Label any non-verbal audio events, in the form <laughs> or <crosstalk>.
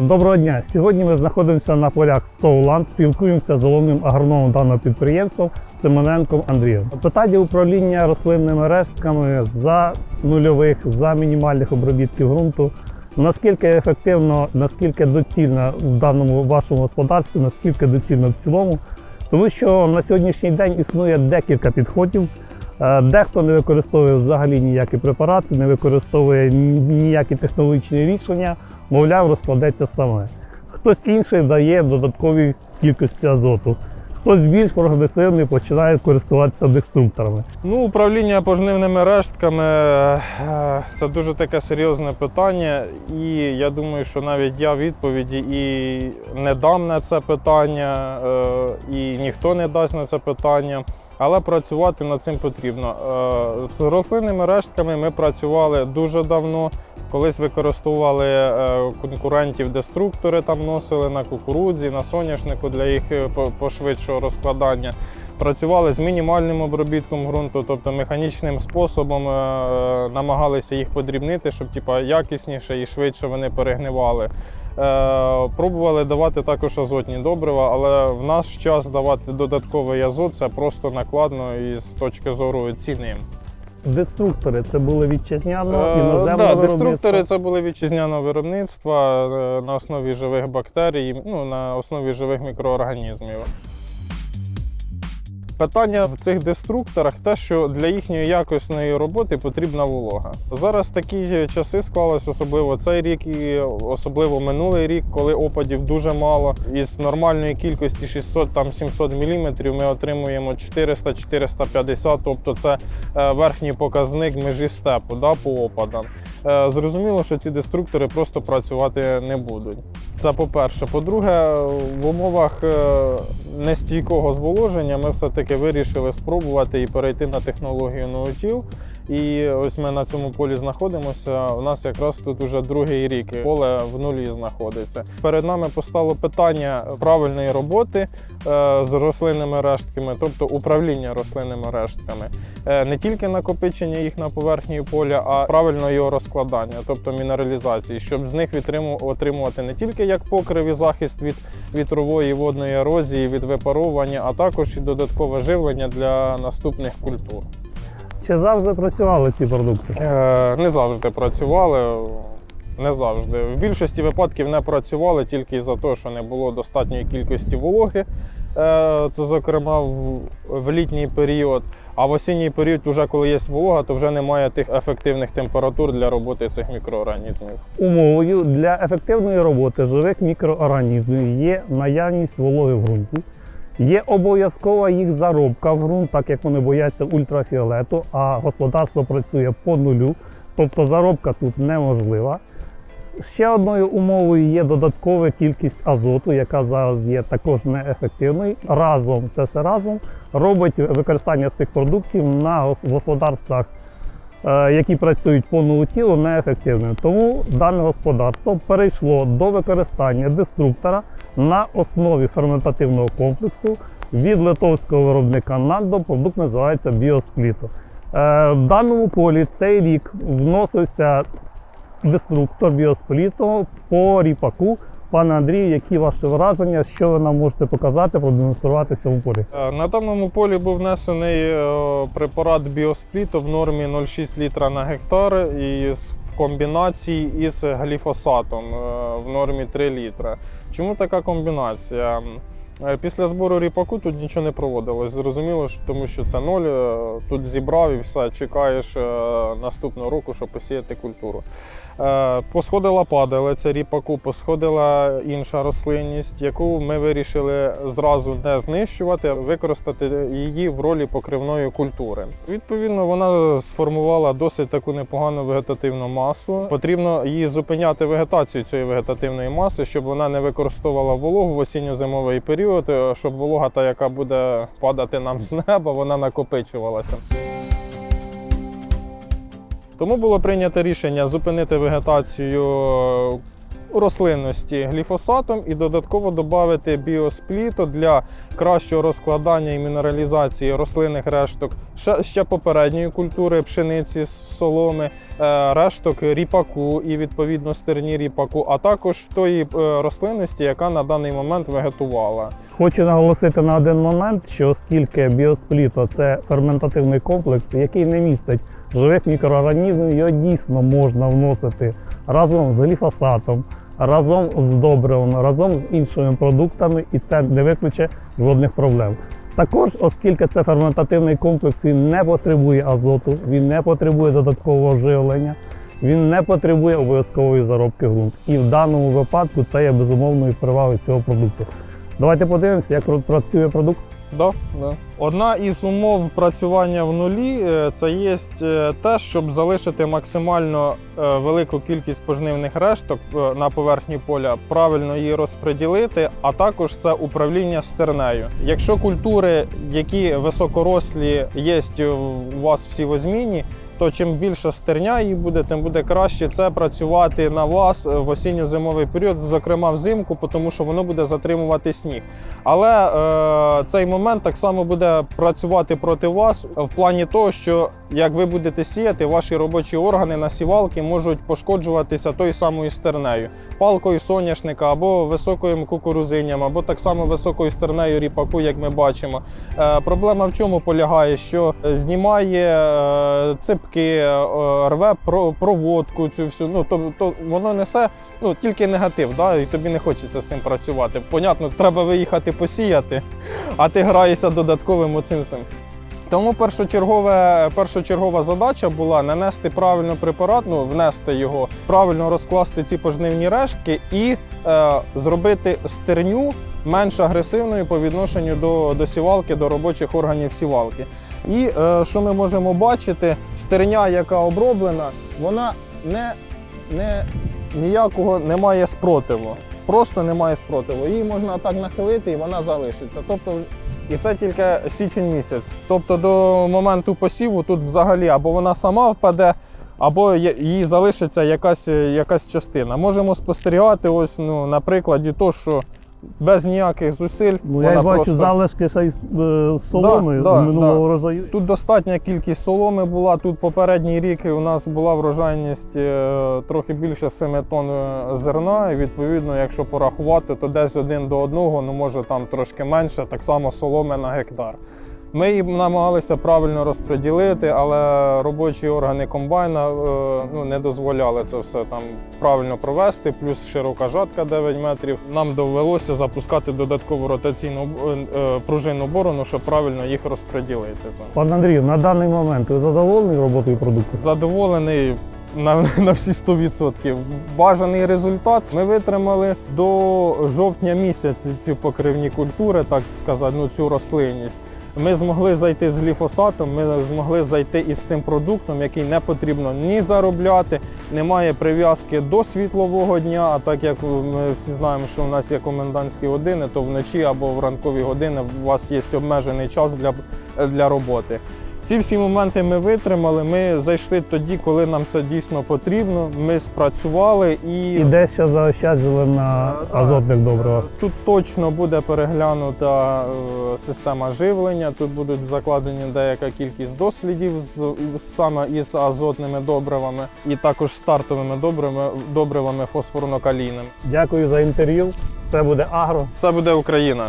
Доброго дня! Сьогодні ми знаходимося на полях Стоуланд, спілкуємося з головним агрономом даного підприємства Семененком Андрієм. Питання управління рослинними рештками за нульових, за мінімальних обробітків ґрунту. Наскільки ефективно, наскільки доцільно в даному вашому господарстві, наскільки доцільно в цілому, тому що на сьогоднішній день існує декілька підходів. Е, Дехто не використовує взагалі ніякі препарати, не використовує ніякі технологічні рішення, мовляв, розкладеться саме. Хтось інший дає додаткові кількості азоту. Хтось більш прогресивний починає користуватися деструкторами. Ну, управління пожнивними рештками е, це дуже таке серйозне питання, і я думаю, що навіть я відповіді і не дам на це питання, е, і ніхто не дасть на це питання. Але працювати над цим потрібно. Е, З рослинними рештками ми працювали дуже давно. Колись використовували е, конкурентів деструктори, там носили на кукурудзі, на соняшнику для їх е, пошвидшого розкладання. Працювали з мінімальним обробітком ґрунту, тобто механічним способом намагалися їх подрібнити, щоб типа, якісніше і швидше вони перегнивали. Е, Пробували давати також азотні добрива, але в наш час давати додатковий азот це просто накладно і з точки зору ціни. Деструктори це були вітчизняно, іноземного іноземне да, деструктори це були вітчизняного виробництва е, на основі живих бактерій, ну, на основі живих мікроорганізмів. Питання в цих деструкторах те, що для їхньої якісної роботи потрібна волога. Зараз такі часи склались, особливо цей рік і особливо минулий рік, коли опадів дуже мало. Із нормальної кількості 600-700 мм ми отримуємо 400-450, тобто це е, верхній показник межі степу да, по опадам. Е, Зрозуміло, що ці деструктори просто працювати не будуть. Це по-перше. По-друге, в умовах е, нестійкого зволоження ми все-таки вирішили спробувати і перейти на технологію ноутіл. І ось ми на цьому полі знаходимося. У нас якраз тут уже другий рік поле в нулі знаходиться. Перед нами постало питання правильної роботи е, з рослинними рештками, тобто управління рослинними рештками. Е, Не тільки накопичення їх на поверхні поля, а правильно його розкладання, тобто мінералізації, щоб з них отримувати не тільки як покрив і захист від вітрової водної ерозії, від випаровування, а також і додаткове живлення для наступних культур. Чи завжди працювали ці продукти? Е, Не завжди працювали. Не завжди. В більшості випадків не працювали тільки за те, що не було достатньої кількості вологи. Е, Це, зокрема, в, в літній період. А в осінній період, вже коли є волога, то вже немає тих ефективних температур для роботи цих мікроорганізмів. Умовою для ефективної роботи живих мікроорганізмів є наявність вологи в ґрунті, є обов'язкова їх заробка в ґрунт, так як вони бояться ультрафіолету, а господарство працює по нулю, тобто заробка тут неможлива. Ще одною умовою є додаткова кількість азоту, яка зараз є також неефективною. Разом це все разом робить використання цих продуктів на господарствах е, які працюють по ноутілу, неефективними. Тому дане господарство перейшло до використання деструктора на основі ферментативного комплексу від литовського виробника Нандо. Продукт називається Біоспліто. Е, В даному полі цей рік вносився деструктор Біоспліто по ріпаку. Пане Андрію, які ваші враження, що ви нам можете показати, продемонструвати в цьому полі? Е, На даному полі був внесений е, препарат біоспліту в нормі 0,6 літра на гектар і з- комбінації із гліфосатом е, в нормі 3 літра. Чому така комбінація? Е, Після збору ріпаку тут нічого не проводилось. Зрозуміло, тому що це ноль. е, Тут зібрав і все, чекаєш е, наступного року, щоб посіяти культуру. Посходила падалиця ріпаку, посходила інша рослинність, яку ми вирішили зразу не знищувати, а використати її в ролі покривної культури. Відповідно, вона сформувала досить таку непогану вегетативну масу. Потрібно її зупиняти вегетацію цієї вегетативної маси, щоб вона не використовувала вологу в осінньо-зимовий період, е, щоб волога, та яка буде падати нам з неба, вона накопичувалася. Тому було прийнято рішення зупинити вегетацію рослинності гліфосатом і додатково додати біоспліто для кращого розкладання і мінералізації рослинних решток ще попередньої культури пшениці, соломи, е, решток ріпаку і відповідно стерні ріпаку, а також тої е, рослинності, яка на даний момент вегетувала. Хочу наголосити на один момент, що оскільки біоспліто це ферментативний комплекс, який не містить живих мікроорганізмів, його дійсно можна вносити разом з гліфосатом, разом з добривами, разом з іншими продуктами, і це не викличе жодних проблем. Також, оскільки це ферментативний комплекс, він не потребує азоту, він не потребує додаткового живлення, він не потребує обов'язкової заробки ґрунту. І в даному випадку це є безумовною перевагою цього продукту. Давайте подивимося, як працює продукт. Да, да. Одна із умов працювання в нулі е, це є е, те, щоб залишити максимально е, велику кількість пожнивних решток на поверхні поля, правильно її розподілити, а також це управління стернею. Якщо культури, які високорослі є у вас в сівозміні, то чим більше стерня її буде, тим буде краще це працювати на вас в осінньо-зимовий період, зокрема взимку, тому що воно буде затримувати сніг. Але е, цей момент так само буде працювати проти вас в плані того, що як ви будете сіяти, ваші робочі органи на сівалки можуть пошкоджуватися тою самою стернею, палкою соняшника або високою кукурузинням, або так само високою стернею ріпаку, як ми бачимо. Е, проблема в чому полягає, що знімає е, ципки, е, рве про- проводку цю всю. Ну то, то воно несе ну тільки негатив, да? і тобі не хочеться з цим працювати. Понятно, треба виїхати посіяти, а ти граєшся додатковим оцим. Тому першочергове, першочергова задача була нанести правильно препарат, ну внести його, правильно розкласти ці пожнивні рештки і е, зробити стерню менш агресивною по відношенню до, до сівалки, до робочих органів сівалки. І е, що ми можемо бачити, стерня, яка оброблена, вона не, не ніякого не має спротиву. Просто немає спротиву. Її можна так нахилити і вона залишиться. Тобто і це тільки січень місяць. Тобто до моменту посіву тут взагалі або вона сама впаде, або їй залишиться якась, якась частина. Можемо спостерігати, ось ну, на прикладі того, що без ніяких зусиль Ну, вона я бачу просто... залишки е, соломи Да, да, з минулого да. розаю. Тут достатня кількість соломи була. Тут попередній рік у нас була врожайність е, трохи більше 7 тонн е, зерна. І відповідно, якщо порахувати, то десь один до одного, ну може там трошки менше, так само соломи на гектар. Ми її намагалися правильно розподілити, але робочі органи комбайна е, ну, не дозволяли це все там правильно провести, плюс широка жатка 9 метрів. Нам довелося запускати додаткову ротаційну е, е, пружинну борону, щоб правильно їх розподілити. Пане Андрію, на даний момент ви задоволені роботою продукту? Задоволений на, <laughs> на всі 100%. Бажаний результат ми витримали до жовтня місяця ці покривні культури, так сказати, ну цю рослинність. Ми змогли зайти з гліфосатом, ми змогли зайти із цим продуктом, який не потрібно ні заробляти, немає прив'язки до світлового дня. А так як ми всі знаємо, що у нас є комендантські години, то вночі або в ранкові години у вас є обмежений час для, для роботи. Ці всі моменти ми витримали. Ми зайшли тоді, коли нам це дійсно потрібно. Ми спрацювали і, І дещо заощаджили на Е, азотних добривах. тут точно буде переглянута е, система живлення. Тут будуть закладені деяка кількість дослідів з саме із азотними добривами, і також стартовими добривами, добривами фосфорно-калійними. Дякую за інтерв'ю. Це буде агро. Це буде Україна.